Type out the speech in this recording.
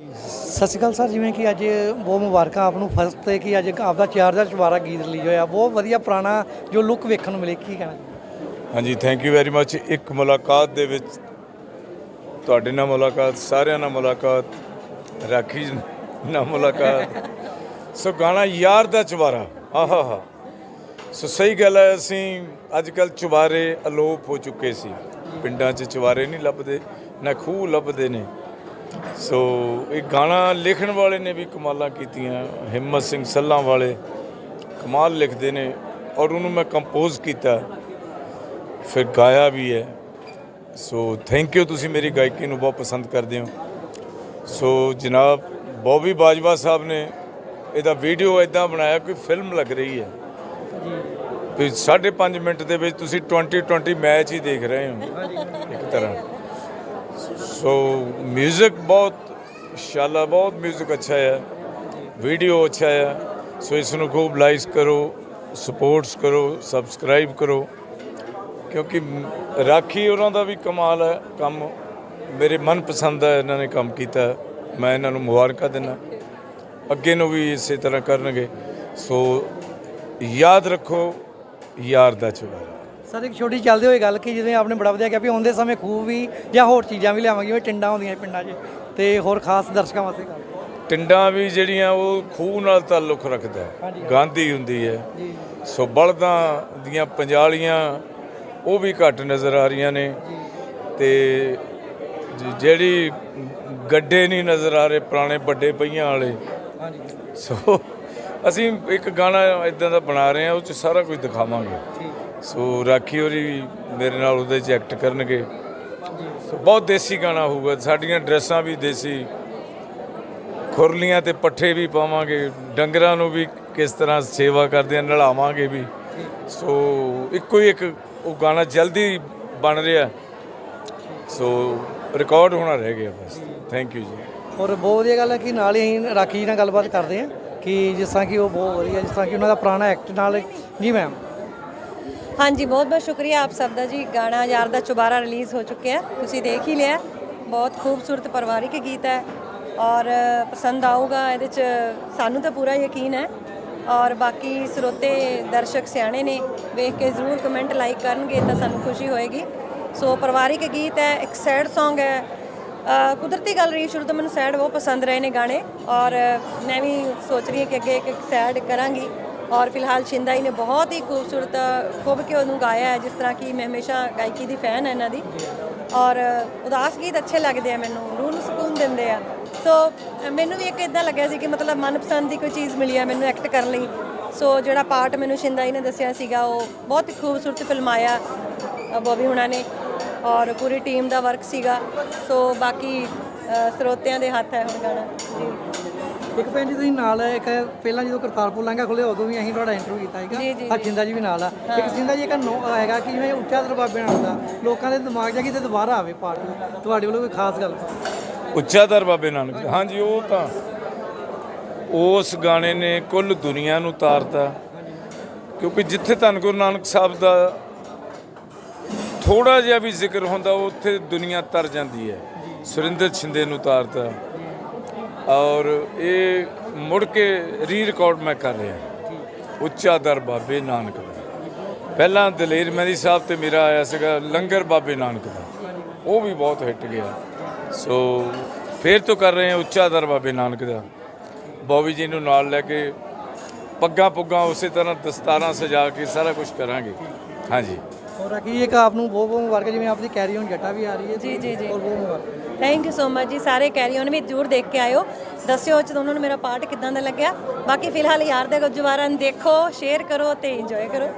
ਸਤਿ ਸ਼੍ਰੀ ਅਕਾਲ ਸਰ, ਜਿਵੇਂ ਕਿ ਅੱਜ ਬਹੁਤ ਮੁਬਾਰਕਾਂ ਆਪ ਨੂੰ ਫਸਟ ਤੇ ਕਿ ਅੱਜ ਆਪਦਾ 4004 ਗੀਤ ਰਿਲੀਜ਼ ਹੋਇਆ। ਬਹੁਤ ਵਧੀਆ ਪੁਰਾਣਾ ਜੋ ਲੁੱਕ ਵੇਖਣ ਨੂੰ ਮਿਲੇ, ਕੀ ਕਹਿਣਾ? ਹਾਂਜੀ ਥੈਂਕ ਯੂ ਵੈਰੀ ਮੱਚ ਇੱਕ ਮੁਲਾਕਾਤ ਦੇ ਵਿੱਚ ਤੁਹਾਡੇ ਨਾਲ ਮੁਲਾਕਾਤ, ਸਾਰਿਆਂ ਨਾਲ ਮੁਲਾਕਾਤ, ਰਾਖੀ ਨਾਲ ਮੁਲਾਕਾਤ। ਸੋ ਗਾਣਾ ਯਾਰ ਦਾ ਚੁਬਾਰਾ। ਆਹਾ ਹਾ ਸੋ ਸਹੀ ਗੱਲ ਹੈ, ਅਸੀਂ ਅੱਜ ਕੱਲ ਚੁਬਾਰੇ ਅਲੋਪ ਹੋ ਚੁੱਕੇ ਸੀ। ਪਿੰਡਾਂ 'ਚ ਚੁਬਾਰੇ ਨਹੀਂ ਲੱਭਦੇ, ਨਾ ਖੂਹ ਲੱਭਦੇ ਨੇ। ਸੋ ਇਹ ਗਾਣਾ ਲਿਖਣ ਵਾਲੇ ਨੇ ਵੀ ਕਮਾਲਾਂ ਕੀਤੀਆਂ ਹਿੰਮਤ ਸਿੰਘ ਸੱਲਾਂ ਵਾਲੇ ਕਮਾਲ ਲਿਖਦੇ ਨੇ ਔਰ ਉਹਨੂੰ ਮੈਂ ਕੰਪੋਜ਼ ਕੀਤਾ ਫਿਰ ਗਾਇਆ ਵੀ ਹੈ। ਸੋ ਥੈਂਕ ਯੂ ਤੁਸੀਂ ਮੇਰੀ ਗਾਇਕੀ ਨੂੰ ਬਹੁਤ ਪਸੰਦ ਕਰਦੇ ਹੋ। ਸੋ ਜਨਾਬ ਬੌਬੀ ਬਾਜਵਾ ਸਾਹਿਬ ਨੇ ਇਹਦਾ ਵੀਡੀਓ ਇਦਾਂ ਬਣਾਇਆ ਕੋਈ ਫਿਲਮ ਲੱਗ ਰਹੀ ਹੈ। ਵੀ 5.5 ਮਿੰਟ ਦੇ ਵਿੱਚ ਤੁਸੀਂ 2020 ਮੈਚ ਹੀ ਦੇਖ ਰਹੇ ਹੋ। ਇੱਕ ਤਰ੍ਹਾਂ। ਸੋ म्यूज़िक ਬਹੁਤ ਸ਼ਾਲਾ ਬਹੁਤ म्यूज़िक ਅੱਛਾ है। ਵੀਡੀਓ ਅੱਛਾ है। ਸੋ ਇਸ ਨੂੰ ਖੂਬ ਲਾਈਕ ਕਰੋ ਸਪੋਰਟਸ ਕਰੋ ਸਬਸਕ੍ਰਾਈਬ ਕਰੋ ਕਿਉਂਕਿ ਰਾਖੀ ਉਹਨਾਂ ਦਾ ਵੀ ਕਮਾਲ ਹੈ ਕੰਮ ਮੇਰੇ ਮਨਪਸੰਦ ਹੈ ਇਹਨਾਂ ਨੇ ਕੰਮ ਕੀਤਾ ਮੈਂ ਇਹਨਾਂ ਨੂੰ ਮੁਬਾਰਕਾਂ ਦਿੰਦਾ ਅੱਗੇ ਨੂੰ ਵੀ ਇਸੇ ਤਰ੍ਹਾਂ ਕਰਨਗੇ ਸੋ ਯਾਦ ਰੱਖੋ ਯਾਰ ਦਾ ਚੁਬਾਰਾ ਸਰ ਇੱਕ ਛੋਟੀ ਚੱਲਦੇ ਹੋਏ ਗੱਲ ਕਿ ਜਿਵੇਂ ਆਪਨੇ ਬੜਾ ਵਧੀਆ ਕਿਹਾ ਵੀ ਆਉਂਦੇ ਸਮੇਂ ਖੂਹ ਵੀ ਜਾਂ ਹੋਰ ਚੀਜ਼ਾਂ ਵੀ ਲਿਆਵਾਂਗੇ ਜਿਵੇਂ ਟਿੰਡਾਂ ਹੁੰਦੀਆਂ ਪਿੰਡਾਂ 'ਚ ਤੇ ਹੋਰ ਖਾਸ ਦਰਸ਼ਕਾਂ ਵਾਸਤੇ ਗੱਲ। ਟਿੰਡਾਂ ਵੀ ਜਿਹੜੀਆਂ ਉਹ ਖੂਹ ਨਾਲ ਤਾਲੁਕ ਰੱਖਦਾ ਹੈ। ਗਾਂਧੀ ਹੁੰਦੀ ਹੈ। ਜੀ। ਸੋ ਬਲਦਾਂ ਦੀਆਂ ਪੰਜਾਲੀਆਂ ਉਹ ਵੀ ਘੱਟ ਨਜ਼ਰ ਆ ਰਹੀਆਂ ਨੇ। ਤੇ ਜਿਹੜੀ ਗੱਡੇ ਨਹੀਂ ਨਜ਼ਰ ਆ ਰਹੇ ਪੁਰਾਣੇ ਵੱਡੇ ਪਹੀਆਂ ਵਾਲੇ। ਹਾਂਜੀ। ਸੋ ਅਸੀਂ ਇੱਕ ਗਾਣਾ ਇਦਾਂ ਦਾ ਬਣਾ ਰਹੇ ਹਾਂ, ਉਹ ਚ ਸਾਰਾ ਕੁਝ ਦਿਖਾਵਾਂਗੇ। ਸੋ ਰਾਖੀ ਹੋਰੀ ਵੀ ਮੇਰੇ ਨਾਲ ਉਹਦੇ ਚ ਐਕਟ ਕਰਨਗੇ। ਸੋ ਬਹੁਤ ਦੇਸੀ ਗਾਣਾ ਹੋਊਗਾ, ਸਾਡੀਆਂ ਡਰੈਸਾਂ ਵੀ ਦੇਸੀ, ਖੁਰਲੀਆਂ ਤੇ ਪੱਠੇ ਵੀ ਪਾਵਾਂਗੇ, ਡੰਗਰਾਂ ਨੂੰ ਵੀ ਕਿਸ ਤਰ੍ਹਾਂ ਸੇਵਾ ਕਰਦੇ ਆ, ਨਲਾਵਾਂਗੇ ਵੀ। ਸੋ ਇੱਕੋ ਹੀ ਇੱਕ ਉਹ ਗਾਣਾ ਜਲਦੀ ਬਣ ਰਿਹਾ। ਸੋ ਰਿਕਾਰਡ ਹੋਣਾ ਰਹਿ ਗਿਆ ਬਸ। ਥੈਂਕ ਯੂ ਜੀ। ਔਰ ਬਹੁਤ ਵਧੀਆ ਗੱਲ ਹੈ ਕਿ ਨਾਲ ਹੀ ਅਸੀਂ ਰਾਖੀ ਜੀ ਨਾਲ ਗੱਲਬਾਤ ਕਰਦੇ ਹਾਂ। ਕਿ ਜਿਸ ਤਰ੍ਹਾਂ ਕਿ ਉਹ ਬਹੁਤ ਵਧੀਆ, ਜਿਸ ਤਰ੍ਹਾਂ ਕਿ ਉਹਨਾਂ ਦਾ ਪੁਰਾਣਾ ਐਕਟ ਨਾਲ ਜੀ ਮੈਮ ਹਾਂਜੀ, ਬਹੁਤ ਬਹੁਤ ਸ਼ੁਕਰੀਆ ਆਪ ਸਭ ਦਾ ਜੀ। ਗਾਣਾ ਯਾਰ ਦਾ ਚੁਬਾਰਾ ਰਿਲੀਜ਼ ਹੋ ਚੁੱਕਿਆ ਤੁਸੀਂ ਦੇਖ ਹੀ ਲਿਆ ਬਹੁਤ ਖੂਬਸੂਰਤ ਪਰਿਵਾਰਿਕ ਗੀਤ ਹੈ ਔਰ ਪਸੰਦ ਆਊਗਾ ਇਹਦੇ ਚ। ਸਾਨੂੰ ਤਾਂ ਪੂਰਾ ਯਕੀਨ ਹੈ ਔਰ ਬਾਕੀ ਸਰੋਤੇ ਦਰਸ਼ਕ ਸਿਆਣੇ ਨੇ, ਵੇਖ ਕੇ ਜ਼ਰੂਰ ਕਮੈਂਟ ਲਾਈਕ ਕਰਨਗੇ ਤਾਂ ਸਾਨੂੰ ਖੁਸ਼ੀ ਹੋਏਗੀ। ਸੋ ਪਰਿਵਾਰਿਕ ਗੀਤ ਹੈ, ਇੱਕ ਸੈਡ Song ਹੈ ਕੁਦਰਤੀ ਗੱਲ ਰਹੀ, ਸ਼ੁਰੂ ਤੋਂ ਮੈਨੂੰ ਸੈਡ ਬਹੁਤ ਪਸੰਦ ਰਹੇ ਨੇ ਗਾਣੇ ਔਰ ਮੈਂ ਵੀ ਸੋਚ ਰਹੀ ਹਾਂ ਕਿ ਅੱਗੇ ਇੱਕ ਸੈਡ ਕਰਾਂਗੀ ਔਰ ਫਿਲਹਾਲ ਸ਼ਿੰਦਾ ਜੀ ਨੇ ਬਹੁਤ ਹੀ ਖੂਬਸੂਰਤ, ਖੂਬ ਕੇ ਉਹਨੂੰ ਗਾਇਆ ਹੈ, ਜਿਸ ਤਰ੍ਹਾਂ ਕਿ ਮੈਂ ਹਮੇਸ਼ਾ ਗਾਇਕੀ ਦੀ ਫੈਨ ਹਾਂ ਇਹਨਾਂ ਦੀ ਔਰ ਉਦਾਸ ਗੀਤ ਅੱਛੇ ਲੱਗਦੇ ਆ ਮੈਨੂੰ, ਰੂਹ ਨੂੰ ਸਕੂਨ ਦਿੰਦੇ ਆ। ਸੋ ਮੈਨੂੰ ਵੀ ਇੱਕ ਇਦਾਂ ਲੱਗਿਆ ਸੀ ਕਿ ਮਤਲਬ ਮਨਪਸੰਦ ਦੀ ਕੋਈ ਚੀਜ਼ ਮਿਲੀ ਆ ਮੈਨੂੰ ਐਕਟ ਕਰਨ ਲਈ। ਸੋ ਜਿਹੜਾ ਪਾਰਟ ਮੈਨੂੰ ਸ਼ਿੰਦਾ ਜੀ ਨੇ ਦੱਸਿਆ ਸੀਗਾ, ਉਹ ਬਹੁਤ ਹੀ ਖੂਬਸੂਰਤ ਫਿਲਮਾਇਆ ਬੋਬੀ ਹੁਣਾਂ ਨੇ। ਔਰ ਪੂਰੀ ਟੀਮ ਦਾ ਵਰਕ ਸੀਗਾ। ਸੋ ਬਾਕੀ ਅ, ਸਰੋਤਿਆਂ ਦੇ ਹੱਥ ਹੈ ਹੁਣ ਗਾਣਾ। ਜੀ। ਇੱਕ ਭੈਣ ਜੀ ਤੁਸੀਂ ਨਾਲ ਇੱਕ ਪਹਿਲਾਂ ਜਦੋਂ ਕਰਤਾਰਪੁਰ ਲੰਘਾ ਖੁੱਲੇ ਉਦੋਂ ਵੀ ਅਸੀਂ ਤੁਹਾਡਾ ਇੰਟਰਵਿਊ ਕੀਤਾ ਜੀ, ਜੀ, ਸੀਗਾ ਆ ਜਿੰਦਾ ਜੀ ਵੀ ਨਾਲ ਆ। ਇੱਕ ਜਿੰਦਾ ਜੀ ਇੱਕ ਨੋ ਹੈਗਾ ਕਿ ਜਿਵੇਂ ਉੱਚਾ ਦਰਬਾਬੇ ਨਾਲ ਦਾ ਲੋਕਾਂ ਦੇ ਦਿਮਾਗ 'ਚ ਆ ਕਿ ਤੇ ਦੁਬਾਰਾ ਆਵੇ ਪਾਰਟ ਤੁਹਾਡੇ ਵੱਲੋਂ ਕੋਈ ਖਾਸ ਗੱਲ? ਉੱਚਾਦਰ ਬਾਬੇ ਨਾਨਕ ਹਾਂਜੀ ਉਹ ਤਾਂ। ਉਸ ਗਾਣੇ ਨੇ ਕੁੱਲ ਦੁਨੀਆ ਨੂੰ ਤਾਰਤਾ। ਕਿਉਂਕਿ ਜਿੱਥੇ ਧੰਨ ਗੁਰੂ ਨਾਨਕ ਸਾਹਿਬ ਦਾ ਥੋੜਾ ਜਿਹਾ ਵੀ ਜ਼ਿਕਰ ਹੁੰਦਾ ਉੱਥੇ ਦੁਨੀਆ ਤਰ ਜਾਂਦੀ ਹੈ। ਸੁਰਿੰਦਰ ਛਿੰਦੇ ਨੂੰ ਤਾਰਤਾ। ਔਰ ਇਹ ਮੁੜ ਕੇ ਰੀ ਰਿਕਾਰਡ ਮੈਂ ਕਰ ਰਿਹਾ। ਉੱਚਾ ਦਰ ਬਾਬੇ ਨਾਨਕ ਦਾ। ਪਹਿਲਾਂ ਦਲੇਰ ਮਹਿੰਦੀ ਸਾਹਿਬ ਤੇ ਮੇਰਾ ਆਇਆ ਸੀਗਾ ਲੰਗਰ ਬਾਬੇ ਨਾਨਕ ਦਾ। ਉਹ ਵੀ ਬਹੁਤ ਹਿੱਟ ਗਿਆ। ਸੋ ਫੇਰ ਤੋਂ ਕਰ ਰਹੇ ਹਾਂ ਉੱਚਾ ਦਰ ਬਾਬੇ ਨਾਨਕ ਦਾ। ਬੋਬੀ ਜੀ ਨੂੰ ਨਾਲ ਲੈ ਕੇ ਪੱਗਾਂ ਪੁੱਗਾਂ ਉਸੇ ਤਰ੍ਹਾਂ ਦਸਤਾਰਾਂ ਸਜਾ ਕੇ ਸਾਰਾ ਕੁਝ ਕਰਾਂਗੇ। ਹਾਂਜੀ। ਔਰ ਅਕੀ ਇੱਕ ਆਪ ਨੂੰ ਬਹੁਤ ਬਹੁਤ ਮੁਬਾਰਕ ਜਿਵੇਂ ਆਪਦੀ ਕੈਰੀ ਔਨ ਜੱਟਾ ਵੀ ਆ ਰਹੀ ਹੈ ਜੀ, ਜੀ, ਜੀ। ਔਰ ਬਹੁਤ ਮੁਬਾਰਕ। ਥੈਂਕ ਯੂ ਸੋ ਮਚ ਜੀ ਸਾਰੇ ਕੈਰੀ ਔਨ ਵੀ ਜ਼ਰੂਰ ਦੇਖ ਕੇ ਆਇਓ। ਦੱਸਿਓ ਚ ਤੁਹਾਨੂੰ ਮੇਰਾ ਪਾਰਟ ਕਿਦਾਂ ਦਾ ਲੱਗਿਆ। ਬਾਕੀ ਫਿਲਹਾਲ ਯਾਰ ਦੇ ਗੁਜਵਾਰਨ ਦੇਖੋ ਸ਼ੇਅਰ ਕਰੋ ਤੇ ਇੰਜੋਏ ਕਰੋ।